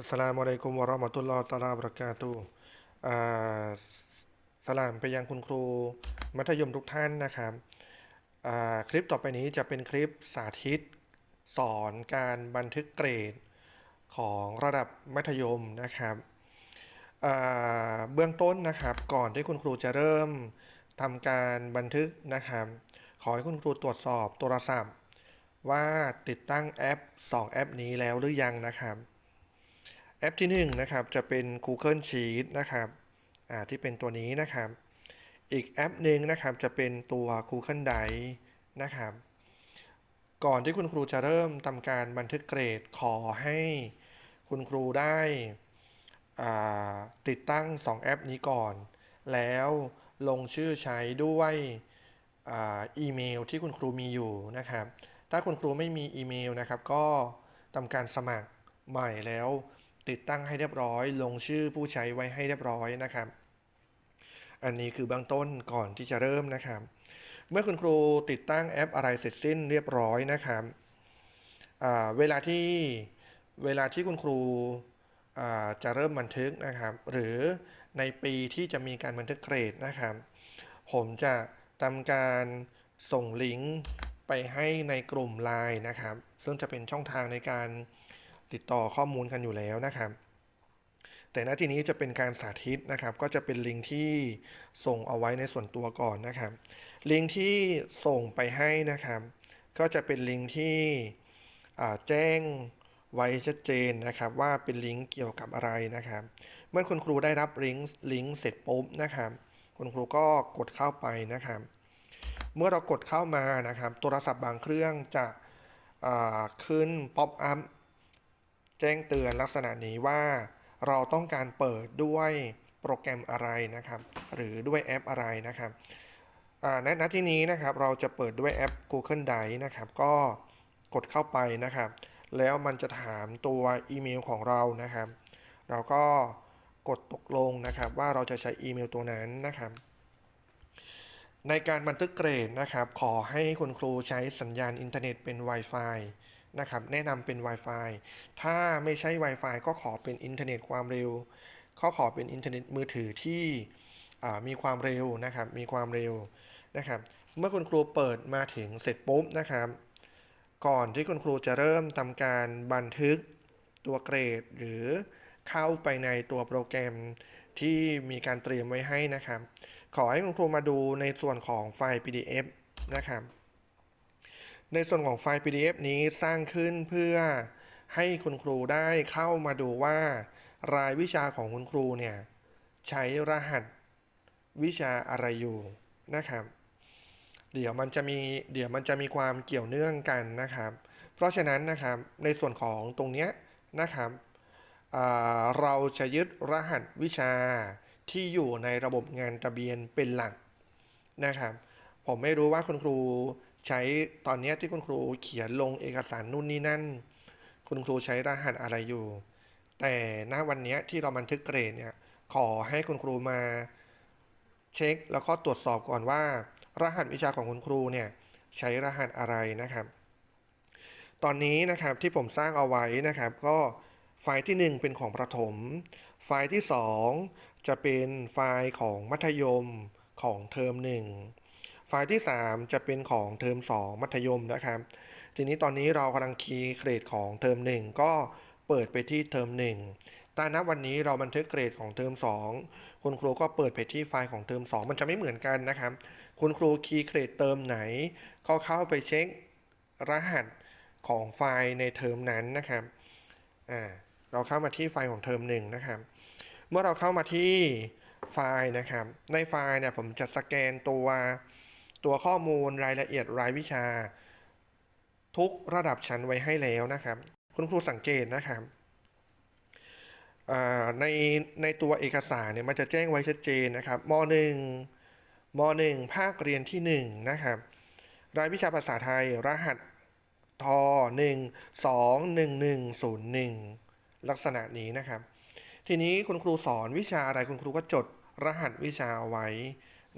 อัสสลามุอะลัยกุมวะราะห์มะตุลลอฮ์ตะอาลาบราะกาตุฮ์อ่สลามไปยังคุณครูมัธยมทุกท่านนะครับคลิปต่อไปนี้จะเป็นคลิปสาธิต สอนการบันทึกเกรดของระดับมัธยมนะครับเบื้องต้นนะครับก่อนที่คุณครูจะเริ่มทำการบันทึกนะครับ ขอให้คุณครูตรวจสอบโทรศัพท์ ว่าติดตั้งแอป 2 แอปนี้แล้วหรือยังนะครับ แอปที่1นงนะครับจะเป็น Google Sheet นะครับอ่าที่เป็นตัวนี้นะครับ อีกแอปหนึ่งนะครับจะเป็นตัว Google Drive นะครับ ก่อนที่คุณครูจะเริ่มทำการบันทึกเกรดขอให้คุณครูได้ติดตั้ง 2 แอปนี้ก่อน แล้วลงชื่อใช้ด้วยอีเมลที่คุณครูมีอยู่นะครับ ถ้าคุณครูไม่มีอีเมลนะครับ ก็ทำการสมัครใหม่แล้ว ติดตั้งให้เรียบร้อย ลงชื่อผู้ใช้ไว้ให้เรียบร้อยนะครับ อันนี้คือเบื้องต้นก่อนที่จะเริ่มนะครับ เมื่อคุณครูติดตั้งแอปอะไรเสร็จสิ้นเรียบร้อยนะครับเวลาที่เวลาที่คุณครูจะเริ่มบันทึกนะครับ หรือในปีที่จะมีการบันทึกเกรดนะครับ ผมจะทำการส่งลิงก์ไปให้ในกลุ่ม Line นะครับ ซึ่งจะเป็นช่องทางในการ ติดต่อข้อมูลกันอยู่แล้วนะครับแต่ณที่นี้จะเป็นการสาธิตนะครับ ก็จะเป็นลิงก์ที่ส่งเอาไว้ในส่วนตัวก่อนนะครับ ลิงก์ที่ส่งไปให้นะครับ ก็จะเป็นลิงก์ที่แจ้งไว้ชัดเจนนะครับ ว่าเป็นลิงก์เกี่ยวกับอะไรนะครับ เมื่อคุณครูได้รับลิงก์ลิงก์เสร็จปุ๊บนะครับ คุณครูก็กดเข้าไปนะครับ เมื่อเรากดเข้ามานะครับ โทรศัพท์บางเครื่องจะขึ้นป๊อปอัพ แจ้งเตือนลักษณะนี้ว่า เราต้องการเปิดด้วยโปรแกรมอะไรนะครับ หรือด้วยแอปอะไรนะครับอ่าในณที่นี้นะครับเราจะเปิดด้วยแอป Google Drive นะครับ ก็กดเข้าไปนะครับ แล้วมันจะถามตัวอีเมลของเรานะครับ เราก็กดตกลงนะครับว่าเราจะใช้อีเมลตัวนั้นนะครับ ในการบันทึกเกรดนะครับ ขอให้คุณครูใช้สัญญาณอินเทอร์เน็ตเป็น Wi-Fi นะครับแนะนำเป็น Wi-Fi ถ้าไม่ใช่ Wi-Fi ก็ขอเป็นอินเทอร์เน็ตความเร็วก็ขอเป็นอินเทอร์เน็ตมือถือที่มีความเร็วนะครับมีความเร็วนะครับเมื่อคุณครูเปิดมาถึงเสร็จปุ๊บนะครับ ก่อนที่คุณครูจะเริ่มทำการบันทึกตัวเกรด หรือเข้าไปในตัวโปรแกรมที่มีการเตรียมไว้ให้นะครับ ขอให้คุณครูมาดูในส่วนของไฟล์ PDF นะครับ ในส่วนของไฟล์ PDF นี้สร้างขึ้นเพื่อให้คุณครูได้เข้ามาดูว่า รายวิชาของคุณครูเนี่ย ใช้รหัสวิชาอะไรอยู่นะครับ เดี๋ยวมันจะมีเดี๋ยวมันจะมีความเกี่ยวเนื่องกันนะครับ เพราะฉะนั้นนะครับในส่วนของตรงเนี้ยนะครับเราจะยึดรหัสวิชาที่อยู่ในระบบงานทะเบียนเป็นหลักนะครับ ผมไม่รู้ว่าคุณครู ใช้ตอนนี้ที่คุณครูเขียนลงเอกสารนู่นนี่นั่น คุณครูใช้รหัสอะไรอยู่ แต่ณวันนี้ที่เราบันทึกเกรดเนี่ยขอให้คุณครูมาเช็ค แล้วก็ตรวจสอบก่อนว่า รหัสวิชาของคุณครูเนี่ยใช้รหัสอะไรนะครับ ตอนนี้นะครับที่ผมสร้างเอาไว้นะครับ ก็ไฟล์ที่ 1 เป็นของประถม ไฟล์ที่ 2 จะเป็นไฟล์ของมัธยมของเทอม1 ไฟล์ที่ 3 จะเป็นของเทอม 2 มัธยมนะครับ ทีนี้ตอนนี้เรากำลังคีย์เกรดของเทอม 1 ก็เปิดไปที่เทอม 1 แต่ณวันนี้เราบันทึกเกรดของเทอม 2 คุณครูก็เปิดไปที่ไฟล์ของเทอม 2 มันจะไม่เหมือนกันนะครับ คุณครูคีย์เกรดเติมไหน ก็เข้าไปเช็ครหัสของไฟล์ในเทอมนั้นนะครับ อ่า เราเข้ามาที่ไฟล์ของเทอมหนึ่งนะครับ เมื่อเราเข้ามาที่ไฟล์นะครับ ในไฟล์เนี่ยผมจะสแกนตัว ตัวข้อมูลรายละเอียดรายวิชา ทุกระดับชั้นไว้ให้แล้วนะครับ คุณครูสังเกตนะครับในในตัวเอกสารเนี่ยมันจะแจ้งไว้ชัดเจนนะครับม .1 ม .1 ภาคเรียนที่ 1 นะครับ รายวิชาภาษาไทย รหัสท1 2 1 1 0 1 ลักษณะนี้นะครับ ทีนี้คุณครูสอนวิชาอะไรคุณครูก็จดรหัสวิชาเอาไว้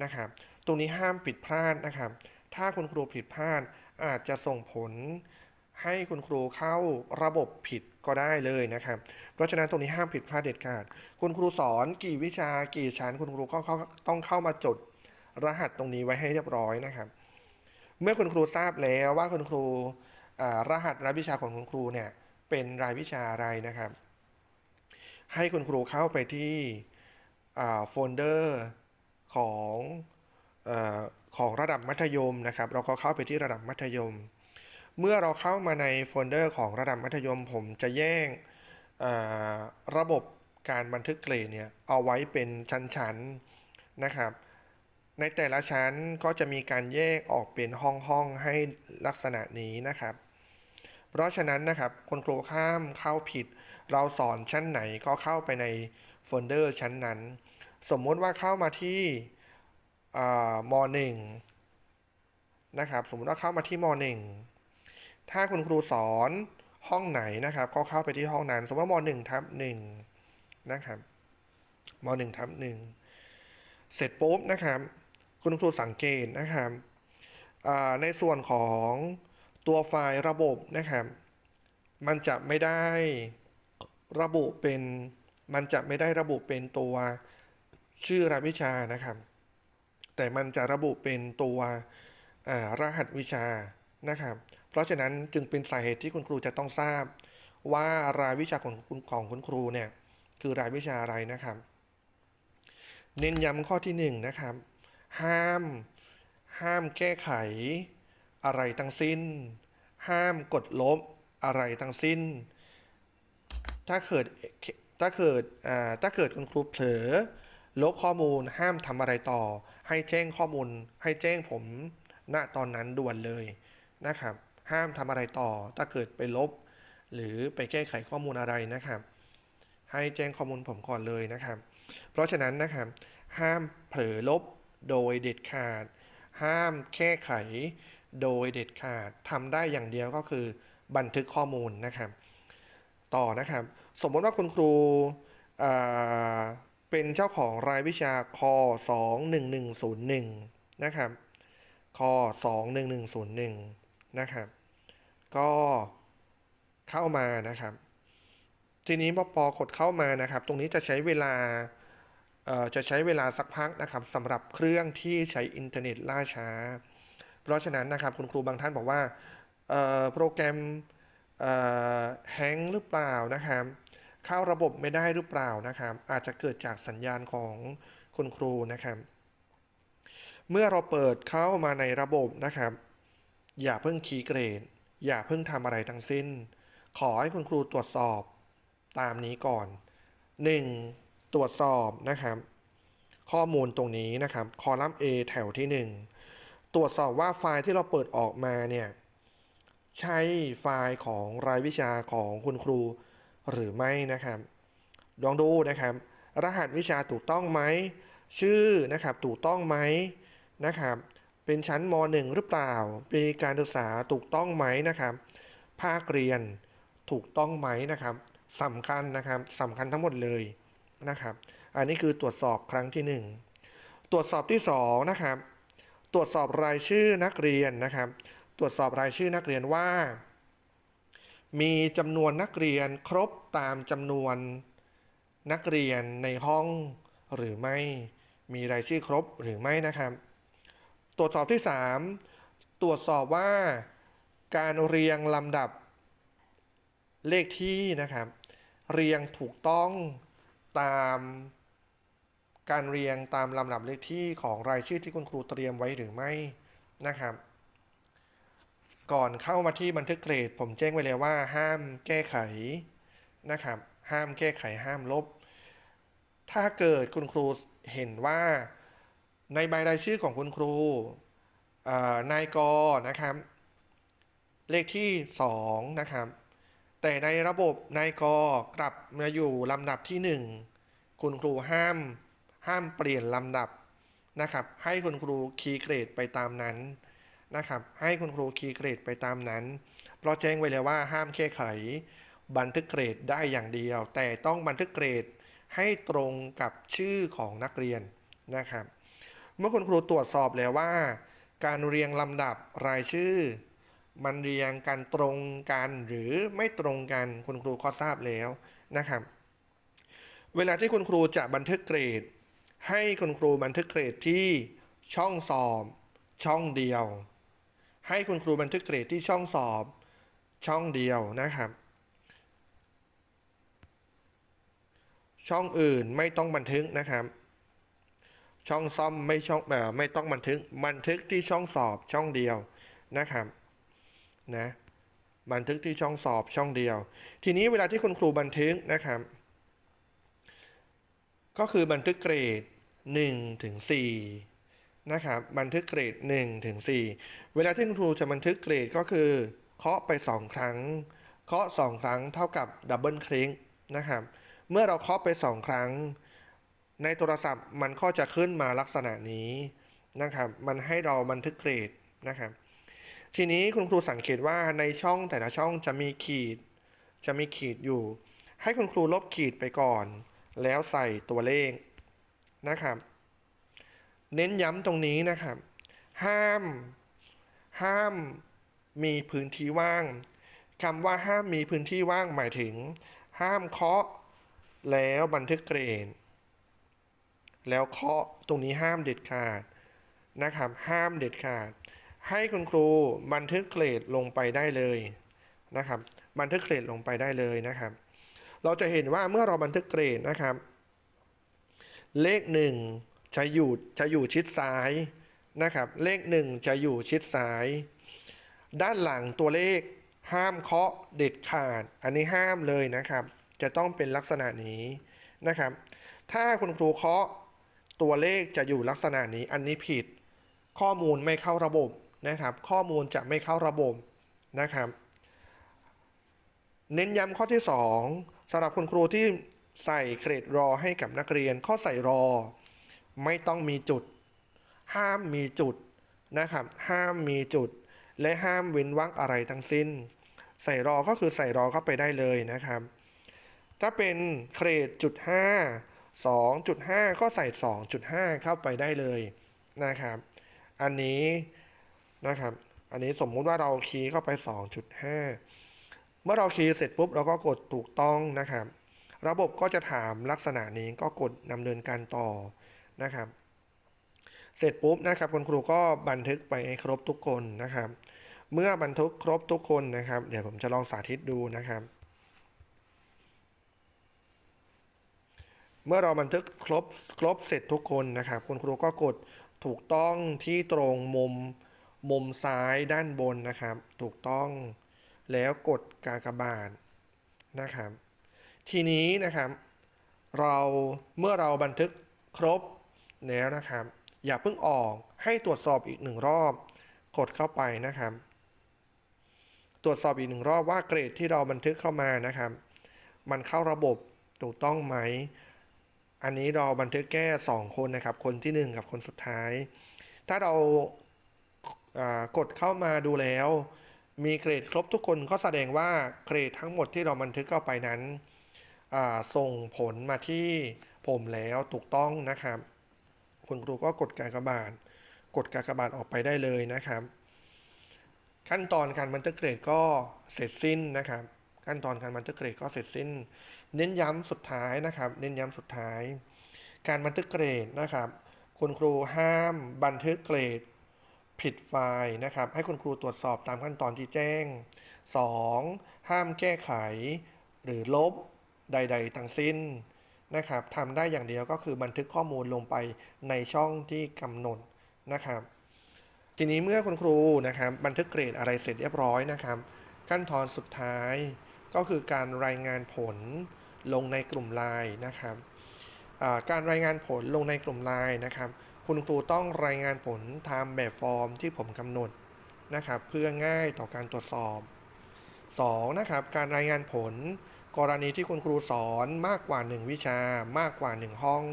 นะครับ ตรงนี้ห้ามผิดพลาดนะครับ ถ้าคุณครูผิดพลาดอาจจะส่งผลให้คุณครูเข้าระบบผิดก็ได้เลยนะครับ เพราะฉะนั้นตรงนี้ห้ามผิดพลาดเด็ดขาด คุณครูสอนกี่วิชากี่ชั้นคุณครูก็ต้องเข้ามาจดรหัสตรงนี้ไว้ให้เรียบร้อยนะครับ เมื่อคุณครูทราบแล้วว่าคุณครูรหัสรายวิชาของคุณครูเนี่ยเป็นรายวิชาอะไรนะครับ ให้คุณครูเข้าไปที่โฟลเดอร์ของ ของระดับมัธยมนะครับ เราก็เข้าไปที่ระดับมัธยม เมื่อเราเข้ามาในโฟลเดอร์ของระดับมัธยม ผมจะแยกระบบการบันทึกเกรดเนี่ยเอาไว้เป็นชั้นๆนะครับ ในแต่ละชั้นก็จะมีการแยกออกเป็นห้องๆให้ลักษณะนี้นะครับเพราะฉะนั้นนะครับคุณครูข้ามเข้าผิด เราสอนชั้นไหนก็เข้าไปในโฟลเดอร์ชั้นนั้น สมมติว่าเข้ามาที่ มหนึ่งนะครับสมมติว่าเข้ามาที่มหนึ่งถ้าคุณครูสอนห้องไหนนะครับ ก็เข้าไปที่ห้องนั้น สมมติว่ามหนึ่งทับหนึ่งนะครับมหนึ่งทับหนึ่งเสร็จปุ๊บนะครับ คุณครูสังเกตนะครับในส่วนของตัวไฟล์ระบบนะครับ มันจะไม่ได้ระบุเป็น มันจะไม่ได้ระบุเป็นตัวชื่อรายวิชานะครับ แต่มันจะระบุเป็นตัวรหัสวิชานะครับ เพราะฉะนั้นจึงเป็นสาเหตุที่คุณครูจะต้องทราบ ว่ารายวิชาของคุณของคุณครูเนี่ยคือรายวิชาอะไรนะครับ เน้นย้ำข้อที่หนึ่งนะครับ ห้าม ห้ามแก้ไข อะไรทั้งสิ้น ห้ามกดลบอะไรทั้งสิ้น ถ้าเกิดถ้าเกิดถ้าเกิดคุณครูเผลอ ลบข้อมูลห้ามทำอะไรต่อ ให้แจ้งข้อมูล ให้แจ้งผมณตอนนั้นด่วนเลยนะครับ ห้ามทำอะไรต่อ ถ้าเกิดไปลบ หรือไปแก้ไขข้อมูลอะไรนะครับ ให้แจ้งข้อมูลผมก่อนเลยนะครับ เพราะฉะนั้นนะครับ ห้ามเผลอลบโดยเด็ดขาด ห้ามแก้ไขโดยเด็ดขาดทำได้อย่างเดียวก็คือบันทึกข้อมูลนะครับ ต่อนะครับ สมมติว่าคุณครู เป็นเจ้าของรายวิชาค21101 นะครับค21101 นะครับ ก็เข้ามานะครับ ทีนี้พอปอกดเข้ามานะครับ ตรงนี้จะใช้เวลาเอ่อจะใช้เวลาสักพักนะครับสำหรับเครื่องที่ใช้อินเทอร์เน็ตล่าช้า เพราะฉะนั้นนะครับคุณครูบางท่านบอกว่าเอ่อโปรแกรมแฮงหรือเปล่านะครับ เข้าระบบไม่ได้หรือเปล่านะครับ อาจจะเกิดจากสัญญาณของคุณครูนะครับ เมื่อเราเปิดเข้ามาในระบบนะครับ อย่าเพิ่งคีย์เกรด อย่าเพิ่งทำอะไรทั้งสิ้น ขอให้คุณครูตรวจสอบตามนี้ก่อน 1. ตรวจสอบนะครับ ข้อมูลตรงนี้นะครับ คอลัมน์ A แถวที่ 1 ตรวจสอบว่าไฟล์ที่เราเปิดออกมาเนี่ยใช่ไฟล์ของรายวิชาของคุณครู หรือไม่นะครับ ลองดูนะครับ รหัสวิชาถูกต้องไหม ชื่อนะครับถูกต้องไหมนะครับ เป็นชั้นม .1 หรือเปล่า ปีการศึกษาถูกต้องไหมนะครับ ภาคเรียนถูกต้องไหมนะครับสำคัญนะครับสำคัญทั้งหมดเลยนะครับ อันนี้คือตรวจสอบครั้งที่หนึ่งตรวจสอบที่สองนะครับ ตรวจสอบรายชื่อนักเรียนนะครับ ตรวจสอบรายชื่อนักเรียนว่า มีจำนวนนักเรียนครบตามจำนวนนักเรียนในห้องหรือไม่ มีรายชื่อครบหรือไม่นะครับ ตรวจสอบที่ 3 ตรวจสอบว่าการเรียงลำดับเลขที่นะครับ เรียงถูกต้องตามการเรียงตามลำดับเลขที่ของรายชื่อที่คุณครูเตรียมไว้หรือไม่นะครับ ก่อนเข้ามาที่บันทึกเกรด ผมแจ้งไว้แล้วว่าห้ามแก้ไขนะครับ ห้ามแก้ไขห้ามลบ ถ้าเกิดคุณครูเห็นว่าในใบรายชื่อของคุณครูนายกนะครับ เลขที่ 2 นะครับ แต่ในระบบนายกกลับมาอยู่ลำดับที่ 1 คุณครูห้ามห้ามเปลี่ยนลำดับนะครับ ให้คุณครูคีย์เกรดไปตามนั้น นะครับ ให้คุณครูคีย์เกรดไปตามนั้น เพราะแจ้งไว้แล้วว่าห้ามแก้ไข บันทึกเกรดได้อย่างเดียว แต่ต้องบันทึกเกรดให้ตรงกับชื่อของนักเรียนนะครับ เมื่อคุณครูตรวจสอบแล้วว่า การเรียงลำดับรายชื่อ มันเรียงกันตรงกันหรือไม่ตรงกันคุณครูก็ทราบแล้วนะครับ เวลาที่คุณครูจะบันทึกเกรด ให้คุณครูบันทึกเกรดที่ช่องสอบ ช่องเดียว ให้คุณครูบันทึกเกรดที่ช่องสอบช่องเดียวนะครับ ช่องอื่นไม่ต้องบันทึกนะครับ ช่องซ่อมไม่ช่องเอ่อไม่ต้องบันทึกบันทึกที่ช่องสอบช่องเดียวนะครับนะบันทึกที่ช่องสอบช่องเดียว ทีนี้เวลาที่คุณครูบันทึกนะครับ ก็คือบันทึกเกรด1ถึง4 นะครับบันทึกเกรด1ถึง4เวลาที่คุณครูจะบันทึกเกรดก็คือเคาะไป 2 ครั้ง เคาะ 2 ครั้งเท่ากับดับเบิลคลิกนะครับเมื่อเราเคาะไป 2 ครั้ง ในโทรศัพท์มันก็จะขึ้นมาลักษณะนี้นะครับมันให้เราบันทึกเกรดนะครับทีนี้คุณครูสังเกตว่าในช่องแต่ละช่องจะมีขีด จะมีขีดอยู่ ให้คุณครูลบขีดไปก่อน แล้วใส่ตัวเลขนะครับ เน้นย้ำตรงนี้นะครับ ห้าม ห้ามมีพื้นที่ว่างคำว่าห้ามมีพื้นที่ว่างหมายถึง ห้ามเคาะ แล้วบันทึกเกรดแล้วเคาะตรงนี้ห้ามเด็ดขาดนะครับ ห้ามเด็ดขาด ให้คุณครูบันทึกเกรดลงไปได้เลยนะครับ บันทึกเกรดลงไปได้เลยนะครับ เราจะเห็นว่าเมื่อเราบันทึกเกรดนะครับ เลขหนึ่ง จะอยู่จะอยู่ชิดซ้ายนะครับ เลขหนึ่งจะอยู่ชิดซ้าย ด้านหลังตัวเลขห้ามเคาะเด็ดขาด อันนี้ห้ามเลยนะครับ จะต้องเป็นลักษณะนี้นะครับ ถ้าคุณครูเคาะตัวเลขจะอยู่ลักษณะนี้อันนี้ผิด ข้อมูลไม่เข้าระบบนะครับ ข้อมูลจะไม่เข้าระบบนะครับ เน้นย้ำข้อที่ 2สำหรับคุณครูที่ใส่เกรดรอให้กับนักเรียน ข้อใส่รอ ไม่ต้องมีจุด ห้ามมีจุดนะครับ ห้ามมีจุด และห้ามเว้นวรรคอะไรทั้งสิ้น ใส่รอก็คือใส่รอเข้าไปได้เลยนะครับ ถ้าเป็นเกรดจุดห้าสองจุดห้าก็ใส่สองจุดห้าเข้าไปได้เลยนะครับ อันนี้นะครับ อันนี้สมมุติว่าเราคีย์เข้าไป 2.5 เมื่อเราคีย์เสร็จปุ๊บเราก็กดถูกต้องนะครับ ระบบก็จะถามลักษณะนี้ก็กดดำเนินการต่อ นะครับ เสร็จปุ๊บนะครับคุณครูก็บันทึกไปให้ครบทุกคนนะครับ เมื่อบันทึกครบทุกคนนะครับ เดี๋ยวผมจะลองสาธิตดูนะครับ เมื่อเราบันทึกครบครบเสร็จทุกคนนะครับ คุณครูก็กดถูกต้องที่ตรงมุมมุมซ้ายด้านบนนะครับ ถูกต้องแล้วกดกากบาทนะครับ ทีนี้นะครับ เราเมื่อเราบันทึกครบ แล้วนะครับ อย่าเพิ่งออกให้ตรวจสอบอีกหนึ่งรอบ กดเข้าไปนะครับ ตรวจสอบอีกหนึ่งรอบว่าเกรดที่เราบันทึกเข้ามานะครับ มันเข้าระบบถูกต้องไหม อันนี้เราบันทึกแค่ 2 คนนะครับ คนที่ 1 กับคนสุดท้าย ถ้าเราากดเข้ามาดูแล้ว มีเกรดครบทุกคนก็แสดงว่าเกรดทั้งหมดที่เราบันทึกเข้าไปนั้นส่งผลมาที่ผมแล้วถูกต้องนะครับ คุณครูก็กดการกระบาทกดการกระบาทออกไปได้เลยนะครับ ขั้นตอนการบันทึกเกรดก็เสร็จสิ้นนะครับ ขั้นตอนการบันทึกเกรดก็เสร็จสิ้น เน้นย้ำสุดท้ายนะครับ เน้นย้ำสุดท้าย การบันทึกเกรดนะครับ คุณครูห้ามบันทึกเกรดผิดไฟล์นะครับ ให้คุณครูตรวจสอบตามขั้นตอนที่แจ้ง 2. ห้ามแก้ไข หรือลบใด ๆ ทั้งสิ้น นะครับทำได้อย่างเดียวก็คือบันทึกข้อมูลลงไปในช่องที่กำหนดนะครับ ทีนี้เมื่อคุณครูนะครับบันทึกเกรดอะไรเสร็จเรียบร้อยนะครับ ขั้นตอนสุดท้ายก็คือการรายงานผลลงในกลุ่มไลน์นะครับการรายงานผลลงในกลุ่มไลน์นะครับ คุณครูต้องรายงานผลตามแบบฟอร์มที่ผมกำหนดนะครับ เพื่อง่ายต่อการตรวจสอบ 2. นะครับการรายงานผล กรณีที่คุณครูสอนมากกว่า 1 วิชามากกว่า 1 ห้อง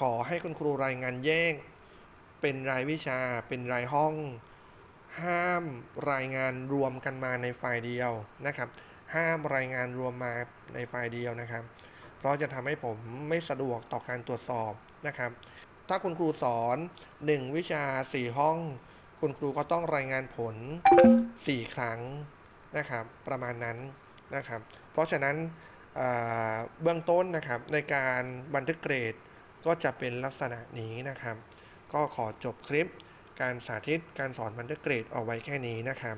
ขอให้คุณครูรายงานแยก เป็นรายวิชาเป็นรายห้อง ห้ามรายงานรวมกันมาในไฟล์เดียวนะครับ ห้ามรายงานรวมมาในไฟล์เดียวนะครับ เพราะจะทำให้ผมไม่สะดวกต่อการตรวจสอบนะครับ ถ้าคุณครูสอน 1 วิชา 4 ห้อง คุณครูก็ต้องรายงานผล 4 ครั้งนะครับ ประมาณนั้นนะครับ เพราะฉะนั้นเบื้องต้นนะครับในการบันทึกเกรดก็จะเป็นลักษณะนี้นะครับ ก็ขอจบคลิปการสาธิตการสอนบันทึกเกรดเอาไว้แค่นี้นะครับ